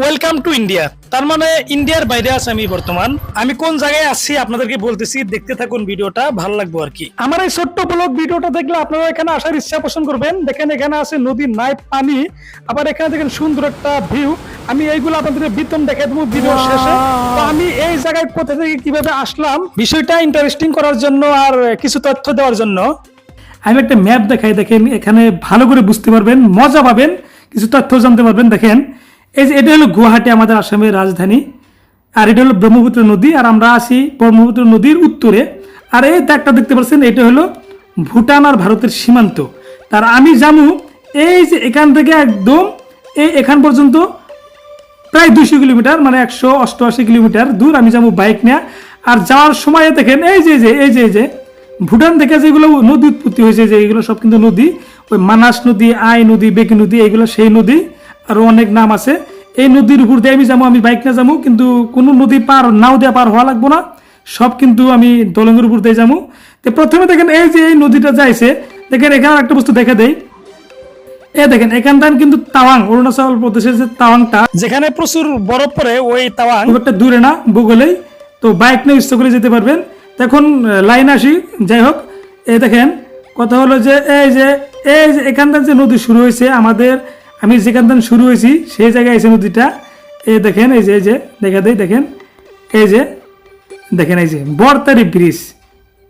Welcome to India তার মানে ইন্ডিয়ার বাইরে আছে আমি বর্তমান। আমি কোন জায়গায় আছি আপনাদেরকে বলতেছি দেখতে থাকুন ভিডিওটা ভালো লাগবে আর কি। আমার এই ছোট্ট ব্লগ ভিডিওটা দেখলে আপনারা এখানে আসার ইচ্ছা পোষণ করবেন। দেখেন এখানে আছে নদী নাই পানি। আবার এখানে দেখেন সুন্দর একটা ভিউ আমি এইগুলো আপনাদের বিতম দেখে দেবো ভিডিও শেষে। তো আমি এই জায়গায় কোথা থেকে কীভাবে আসলাম বিষয়টা ইন্টারেস্টিং করার জন্য আর কিছু তথ্য দেওয়ার জন্য। আমি একটা ম্যাপ দেখাই দেখেন এখানে ভালো করে বুঝতে পারবেন মজা পাবেন কিছু তথ্য জানতে পারবেন দেখেন। এই যে এটা হলো গুয়াহাটি আমাদের আসামের রাজধানী, আর এটা হলো ব্রহ্মপুত্র নদী, আর আমরা আছি ব্রহ্মপুত্র নদীর উত্তরে। আর এই একটা দেখতে পাচ্ছেন, এটা হলো ভুটান আর ভারতের সীমান্ত। তার আমি জানু এই যে এখান থেকে একদম এই এখান পর্যন্ত প্রায় দুশো কিলোমিটার মানে একশো অষ্টআশি কিলোমিটার দূর আমি যাব বাইক নিয়ে। আর যাওয়ার সময় দেখেন, এই যে যে, এই যে যে, ভুটান থেকে যেগুলো নদী উৎপত্তি হয়েছে, যে এগুলো সব কিন্তু নদী, ওই মানাস নদী, আই নদী, বেকি নদী, এগুলো সেই নদী। আরও অনেক নাম আছে। এই নদীর উপর দিয়ে আমি যাব আমি বাইক নিয়ে যাব কিন্তু কোনো নদী পার নাও দিয়ে পার হওয়া লাগবো না। সব কিন্তু আমি দলঙ্গের উপর দিয়ে যাব। তো প্রথমে দেখেন এই যে এই নদীটা যাইছে দেখেন এখানে একটা বস্তু দেখে দেয় এ দেখেন এখানটা কিন্তু তাওয়াং অরুণাচল প্রদেশের যে তাওয়াংটা যেখানে প্রচুর বরফ পড়ে ওই তাওয়াং। একটা দূরে না ভূগোলেই। তো বাইক নিয়ে ইচ্ছা করে যেতে পারবেন। এখন লাইন আসি যাই হোক। এই দেখেন কথা হলো যে এই যে এই যে এখানটা যে নদী শুরু হয়েছে আমাদের আমি যেখান থেকে শুরু হয়েছি, সেই জায়গায় এসে নদীটা এই দেখেন, এই যে এই যে, দেখা দেয় দেখেন, এই যে, দেখেন, এই যে, বরতারি ব্রিজ।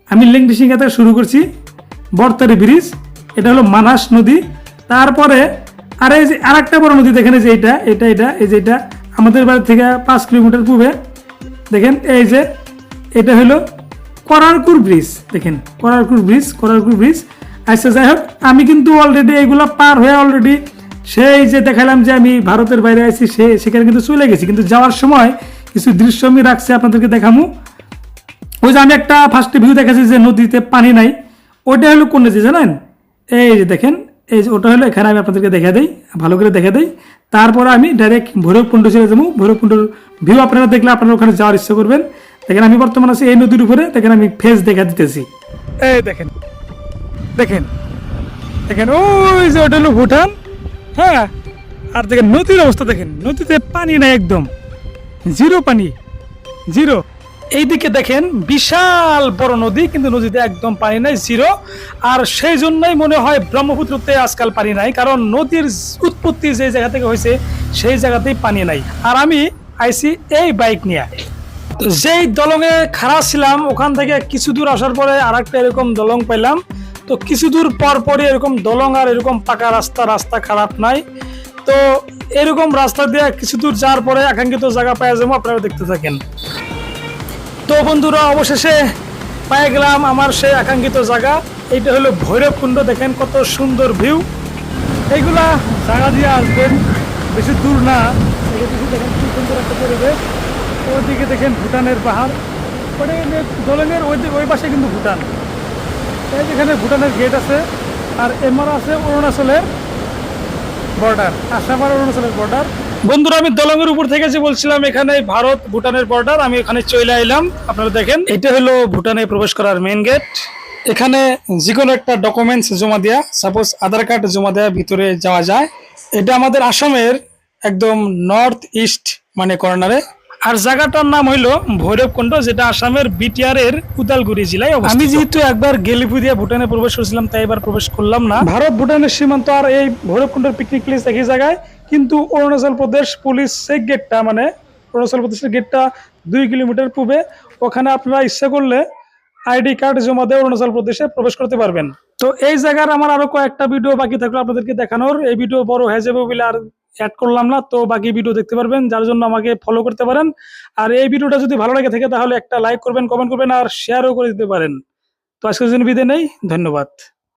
আমি লিঙ্কডিসিংহা থেকে শুরু করছি, বরতারি ব্রিজ, এটা হলো মানাস নদী। তারপরে আর এই যে আরেকটা বড় নদী, দেখেন, এই যে এটা এটা এটা এই যে এটা আমাদের বাড়ি থেকে পাঁচ কিলোমিটার পূর্বে দেখেন, এই যে, এটা হলো করারকুর ব্রিজ, দেখেন, করারকুর ব্রিজ করারকুর ব্রিজ। আচ্ছা যাই হোক, আমি কিন্তু অলরেডি এইগুলো পার হয়ে অলরেডি সেই যে দেখালাম যে আমি ভারতের বাইরে আছি সে সেখানে কিন্তু চলে গেছি। কিন্তু যাওয়ার সময় কিছু দৃশ্য আমি রাখছি, আপনাদেরকে দেখামু। ওই যে আমি একটা ফার্স্টে ভিউ দেখাচ্ছি যে নদীতে পানি নাই। ওইটা হলো কোন নদী জানেন? এই যে দেখেন, এই যে ওটা হলো, এখানে আমি আপনাদেরকে দেখা দিই, ভালো করে দেখা দিই। তারপরে আমি ডাইরেক্ট ভৈরবকুণ্ড চলে যাব। ভৈরবকুণ্ডর ভিউ আপনারা দেখলে আপনারা ওখানে যাওয়ার ইচ্ছা করবেন। দেখেন, আমি বর্তমান আছি এই নদীর উপরে। দেখেন, আমি ফেস দেখা দিতেছি। এই দেখেন দেখেন দেখেন, ওই যে ওটা হলো ভুটান। হ্যাঁ আর দেখেন, নদীর অবস্থা দেখেন, নদীতে পানি নাই একদম। জিরো পানি, জিরো। এইদিকে দেখেন, বিশাল বড় নদী, কিন্তু নদীতে একদম পানি নাই, জিরো। আর সেই জন্যই মনে হয় ব্রহ্মপুত্রতে আজকাল পানি নাই, কারণ নদীর উৎপত্তি যে জায়গা থেকে হয়েছে, সেই জায়গাতেই পানি নাই। আর আমি আইসি এই বাইক নিয়ে। যেই দলঙে খাড়া ছিলাম, ওখান থেকে কিছু দূর আসার পরে আর একটা এরকম দলং পেলাম তো কিছু দূর পর পরই এরকম দলং আর এরকম পাকা রাস্তা রাস্তা খারাপ নাই। তো এরকম রাস্তা দিয়ে কিছু দূর যাওয়ার পরে আকাঙ্ক্ষিত জায়গা পাওয়া যাব, আপনারা দেখতে থাকেন। তো বন্ধুরা, অবশেষে পেয়ে গেলাম আমার সেই আকাঙ্ক্ষিত জায়গা। এইটা হলো ভৈরবকুণ্ড দেখেন কত সুন্দর ভিউ এইগুলা জায়গা দিয়ে আসবেন, বেশি দূর না। দেখেন কি সুন্দর একটা পরিবেশ। ওইদিকে দেখেন ভুটানের পাহাড়। ওটা দোলনের ওই ওই পাশে কিন্তু ভুটান। এই যেখানে ভুটানের গেট আছে, আর এমআর আছে অরুণাচলের বর্ডার আসাম আর অরুণাচলের বর্ডার বন্ধুরা, আমি দলঙ্গের উপর থেকে যে বলছিলাম, এখানে ভারত ভুটানের বর্ডার আমি এখানে চলে এলাম আপনারা দেখেন, এটা হলো ভুটানে প্রবেশ করার মেন গেট এখানে যে কোনো একটা ডকুমেন্টস জমা দেওয়া সাপোজ আধার কার্ড জমা দেওয়া ভিতরে যাওয়া যায়। এটা আমাদের আসামের একদম নর্থ ইস্ট মানে কর্নারে আর জায়গাটার নাম হইল ভৈরবকুণ্ড যেটা আসামের বিটিআর এর উদালগুড়ি জেলায় অবস্থিত। আমি যেহেতু একবার গেলিপু দিয়ে ভুটানে প্রবেশ করেছিলাম তাই এবার প্রবেশ করলাম না। ভারত ভুটানের সীমান্ত আর এই ভৈরবকুণ্ডের পিকনিক প্লেস একই জায়গায় কিন্তু অরুণাচল প্রদেশ পুলিশ সেই গেটটা মানে অরুণাচল প্রদেশের গেটটা দুই কিলোমিটার পূর্বে ওখানে আপনারা ইচ্ছা করলে আইডি কার্ড জমা দিয়ে অরুণাচল প্রদেশে প্রবেশ করতে পারবেন। তো এই জায়গার আমার আরও কয়েকটা ভিডিও বাকি থাকল আপনাদেরকে দেখানোর। এই ভিডিও বড় হয়ে যাবে বলে আর অ্যাড করলাম না, তো বাকি ভিডিও দেখতে পারবেন, যার জন্য আমাকে ফলো করতে পারেন। আর এই ভিডিওটা যদি ভালো লাগে থাকে, তাহলে একটা লাইক করবেন কমেন্ট করবেন, আর শেয়ারও করে দিতে পারেন। তো আজকের জন্য বিদায় নেই, ধন্যবাদ।